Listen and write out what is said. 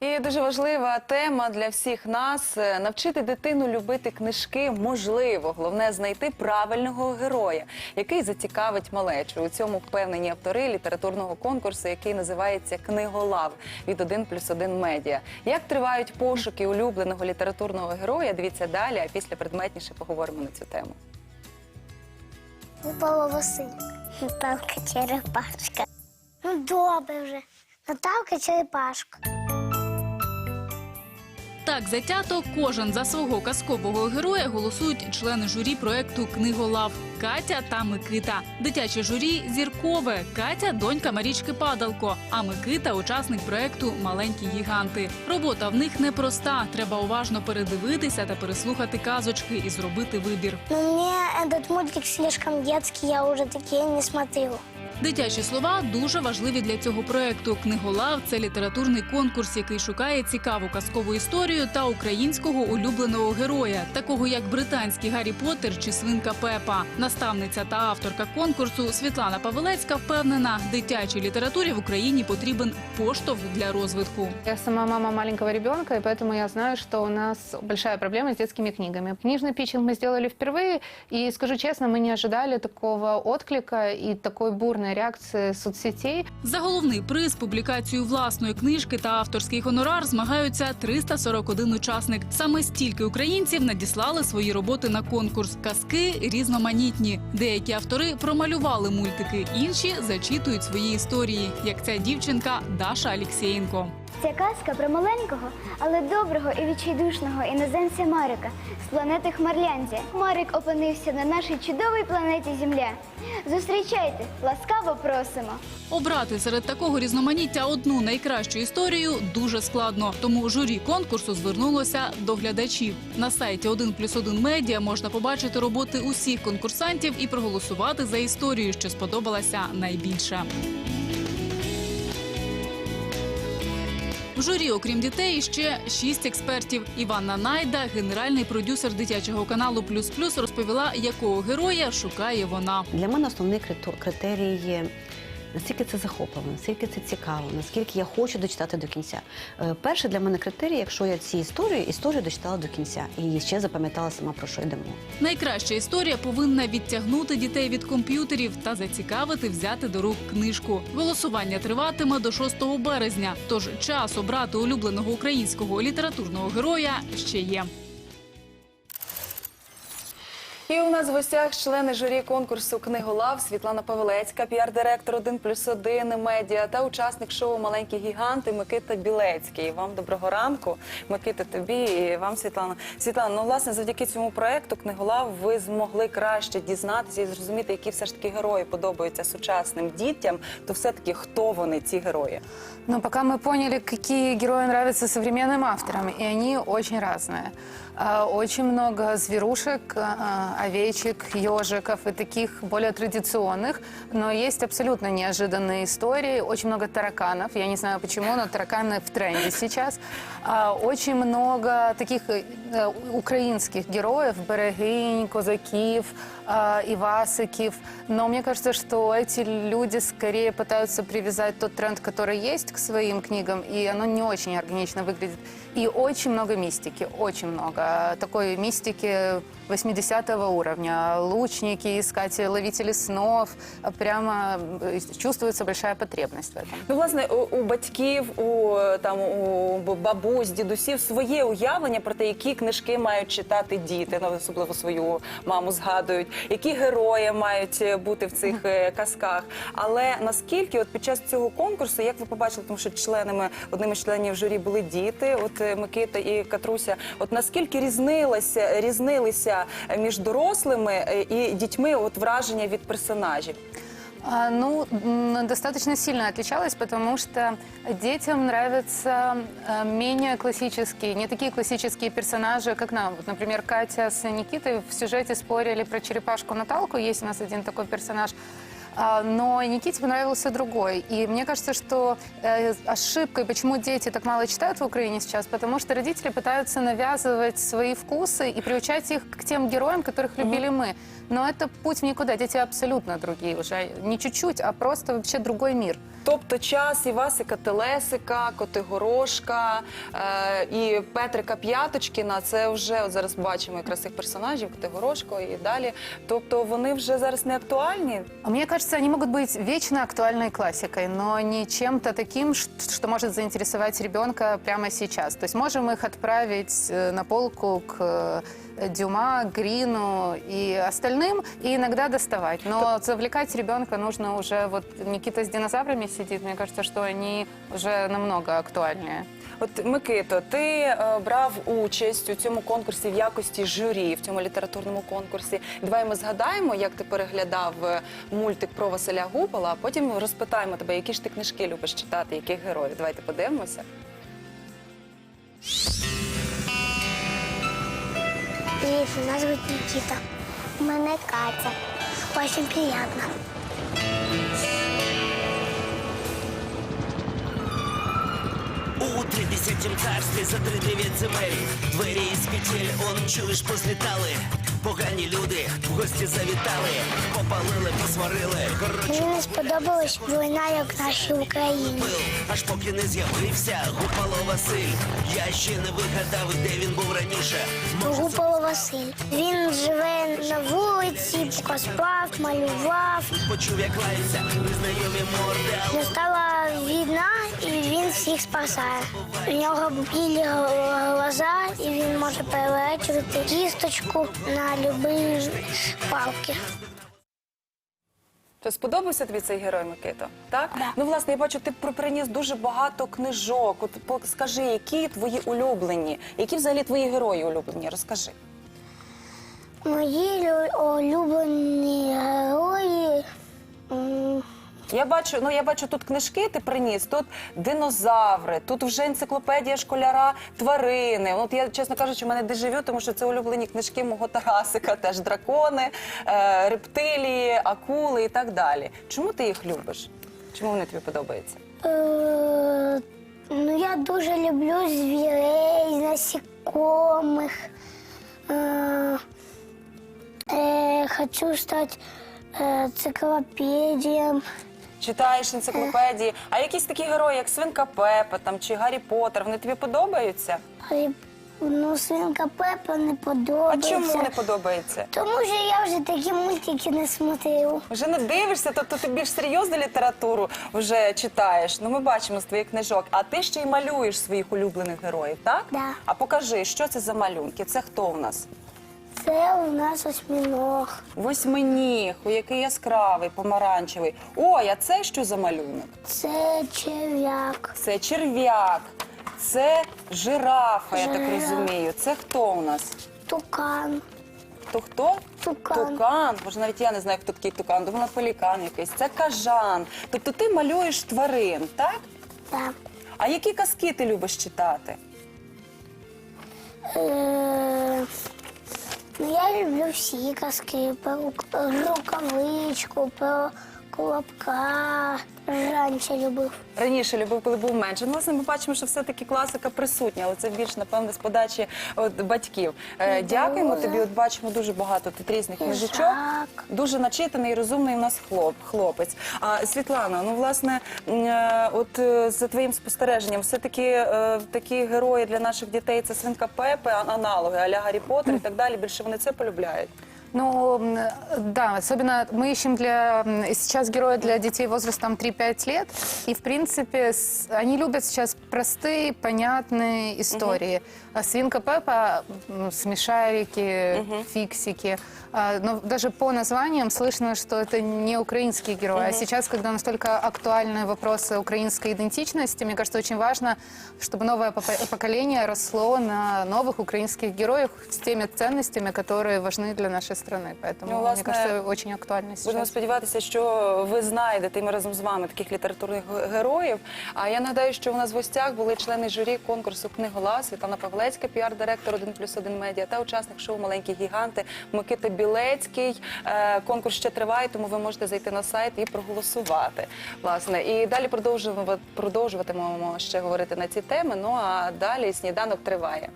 І дуже важлива тема для всіх нас е, навчити дитину любити книжки можливо. Головне знайти правильного героя, який зацікавить малечу. У цьому впевнені автори літературного конкурсу, який називається Книголав від 1 плюс 1 медіа. Як тривають пошуки улюбленого літературного героя? Дивіться далі, а після предметніше поговоримо на цю тему. Упала Василь. Наталка черепашка. Ну добре вже. Наталка черепашка. Так затято кожен за свого казкового героя голосують члени журі проекту Книголав Катя та Микита. Дитяче журі зіркове. Катя донька Марічки Падалко, а Микита учасник проекту Маленькі гіганти. Робота в них непроста. Треба уважно передивитися та переслухати казочки і зробити вибір. Но мне этот мультик слишком детский, я уже такие не смотрю. Дитячі слова дуже важливі для цього проекту. Книголав це літературний конкурс, який шукає цікаву казкову історію та українського улюбленого героя, такого як британський Гаррі Поттер чи свинка Пепа. Наставниця та авторка конкурсу Світлана Павелецька впевнена, дитячій літературі в Україні потрібен поштовх для розвитку. Я сама мама маленького ребенка, и поэтому я знаю, что у нас большая проблема с детскими книгами. Книжный питчинг мы сделали впервые, и скажу честно, мы не ожидали такого отклика и такой бурной реакции соцсетей. За головний приз, публікацію власної книжки та авторський гонорар змагаються 341 учасник. Саме стільки українців надіслали свої роботи на конкурс. Казки різноманітні. Деякі автори промалювали мультики, інші зачитують свої історії, як ця дівчинка Даша Алєксєєнко. Це казка про маленького, але доброго і відчайдушного іноземця Марика з планети Хмарляндія. Марик опинився на нашій чудовій планеті Земля. Зустрічайте, ласкаво просимо. Обрати серед такого різноманіття одну найкращу історію дуже складно. Тому журі конкурсу звернулося до глядачів. На сайті 1 плюс 1 медіа можна побачити роботи усіх конкурсантів і проголосувати за історію, що сподобалася найбільше. В журі, окрім дітей, ще шість експертів. Іванна Найда, генеральний продюсер дитячого каналу Плюс Плюс, розповіла, якого героя шукає вона. Для мене основний критерій наскільки це захопливо, наскільки це цікаво, наскільки я хочу дочитати до кінця. Е, Перше для мене критерій, якщо я ці історії, історію дочитала до кінця і ще запам'ятала сама про що йдемо. Найкраща історія повинна відтягнути дітей від комп'ютерів та зацікавити взяти до рук книжку. Голосування триватиме до 6 березня. Тож час обрати улюбленого українського літературного героя ще є. І у нас в гостях члени журі конкурсу Книголав Світлана Павелецька, піар-директор 1 плюс 1 медіа та учасник шоу Маленькі гіганти Микита Білецький. Вам доброго ранку. Микита, тобі і вам, Світлана. Світлана, ну власне, завдяки цьому проекту Книголав ви змогли краще дізнатися і зрозуміти, які все ж таки герої подобаються сучасним дітям. То все таки хто вони, ці герої? Но пока мы поняли, какие герои нравятся современным авторам, и они очень разные. А, Очень много зверушек, а, овечек, ежиков и таких более традиционных, но есть абсолютно неожиданные истории. Очень много тараканов, я не знаю почему, но тараканы в тренде сейчас. А, Очень много таких э, украинских героев, берегинь, козаків, Ивасиков. Но мне кажется, что эти люди скорее пытаются привязать тот тренд, который есть к своим книгам, и оно не очень органично выглядит. И очень много мистики, очень много. Такой мистики 80 уровня. Лучники, искатели, ловители снов. Прямо э, чувствуется большая потребность в этом. Ну, власне, у, у батьків, у там у бабусь, дідусів своє уявлення про те, які книжки мають читати діти, ну, особливо свою маму згадують, які герої мають е, бути в цих е, казках. Але наскільки, от під час цього конкурсу, як ви побачили, тому що членами одним із членів журі були діти, от е, Микита і Катруся, от наскільки різнилося, різнилися е, між дорослими е, і дітьми от враження від персонажів? Ну, достаточно сильно отличалась, потому что детям нравятся э, менее классические, не такие классические персонажи, как нам. Вот, например, Катя с Никитой в сюжете спорили про черепашку Наталку. Есть у нас один такой персонаж А, Но Никите понравился другой. И мне кажется, что э, ошибкой, почему дети так мало читают в Украине сейчас, потому что родители пытаются навязывать свои вкусы и приучать их к тем героям, которых любили мы. Но это путь в никуда. Дети абсолютно другие уже. Не чуть-чуть, а просто вообще другой мир. Тобто час Івасика Телесика, Котигорошка е, і Петрика П'яточкіна це вже от зараз бачимо якраз цих персонажів, Котигорошко і далі. Тобто вони вже зараз не актуальні. А Мне кажется, они могут быть вечно актуальной классикой, но не чем-то таким, ш- что может заинтересовать ребенка прямо сейчас. То есть можем их отправить э, на полку к э, Дюма, Грину и остальным, и иногда доставать. Но завлекать ребенка нужно уже, вот Никита с динозаврами сидит, мне кажется, что они уже намного актуальнее. От Микито, ти е, брав участь у цьому конкурсі в якості журі, в цьому літературному конкурсі. Давай ми згадаємо, як ти переглядав е, мультик про Василя Гупала, а потім розпитаємо тебе, які ж ти книжки любиш читати, яких героїв. Давайте подивимося. Привет, меня зовут Никита. Меня Катя. Очень приятно. У тридесятім царстві за тридев'ять земель Двері із петель, он чуєш, позлітали Погані люди в гості завітали Попалили, посварили, коротше Мені не сподобалась війна, як нашій Україні. Аж поки не з'явився Гупало Василь Я ще не вигадав, де він був раніше Гупало Василь. Він живе на вулиці, спав, малював. почув, як лаються незнайомі морди Настала війна, і він всіх спасає. У нього білі глаза, і він може перелечувати кісточку на любі палки. То сподобався тобі цей герой Микито? Так? Ну, власне, я бачу, ти приніс дуже багато книжок. От скажи, які твої улюблені, які взагалі твої герої улюблені? Розкажи. Мої улюблені герої. Я бачу, ну я бачу тут книжки. Ти приніс. Тут динозаври, тут вже енциклопедія школяра тварини. От я, чесно кажучи, в мене дежавю, тому що це улюблені книжки мого Тарасика, теж дракони, е, рептилії, акули і так далі. Чому ти їх любиш? Чому вони тобі подобаються? Е, ну, я дуже люблю звірей, насекомих. Е, е, хочу стати е, енциклопедієм. Читаєш енциклопедії, а якісь такі герої, як Свинка Пепа там чи Гаррі Поттер, вони тобі подобаються? Ну, свинка Пепа не А подобається. чому не подобається? Тому що я вже такі мультики не смотрю. Вже не дивишся, тобто ти більш серйозну літературу вже читаєш. Ну ми бачимо з твоїх книжок. А ти ще й малюєш своїх улюблених героїв, так? Да. А покажи, що це за малюнки? Це хто у нас? Це у нас осьміног. Восьминіг, у який яскравий, помаранчевий. Ой, а це що за малюнок? Це черв'як. Це черв'як, це жирафа, я так Жираф. розумію. Це хто у нас? Тукан. То хто? Тукан. Тукан. Боже, навіть я не знаю, хто такий тукан. Думала, пелікан якийсь. Це кажан. Тобто ти малюєш тварин, так? Так. А які казки ти любиш читати? Е, я люблю всі казки про рукавичку, про колобка. Раніше любив. Раніше любив, коли був менше. Ну, власне, ми бачимо, що все-таки класика присутня, але це більш, напевне, з подачі от, батьків. Е, дякуємо тобі. От бачимо дуже багато тут різних книжечок. Дуже начитаний і розумний у нас хлоп, хлопець. А Світлана, ну власне, е, от е, за твоїм спостереженням, все-таки е, такі герої для наших дітей це свинка Пепе, а- аналоги, аля Гаррі Поттер і так далі. Більше вони це полюбляють. Ну, м, да, особенно мы ищем для м, сейчас героя для детей возрастом 3-5 лет. И, в принципе, с- они любят сейчас простые, понятные истории. А Свинка Пеппа, м, смешарики, фиксики. А, Но даже по названиям слышно, что это не украинские герои. А сейчас, когда настолько актуальны вопросы украинской идентичности, мне кажется, очень важно, чтобы новое попо- поколение росло на новых украинских героях с теми ценностями, которые важны для нашей страны. страны. Поэтому, Ну, мне власне, кажется, очень актуально Будемо сейчас. сподіватися, що ви знайдете і ми разом з вами таких літературних ге- героїв. А я нагадаю, що у нас в гостях були члени журі конкурсу Книголас Світлана Павлецька, піар-директор 1 плюс 1 медіа та учасник шоу Маленькі гіганти Микита Білецький. Е, Конкурс ще триває, тому ви можете зайти на сайт і проголосувати. Власне, і далі продовжуємо продовжуватимемо ще говорити на ці теми. Ну а далі сніданок триває.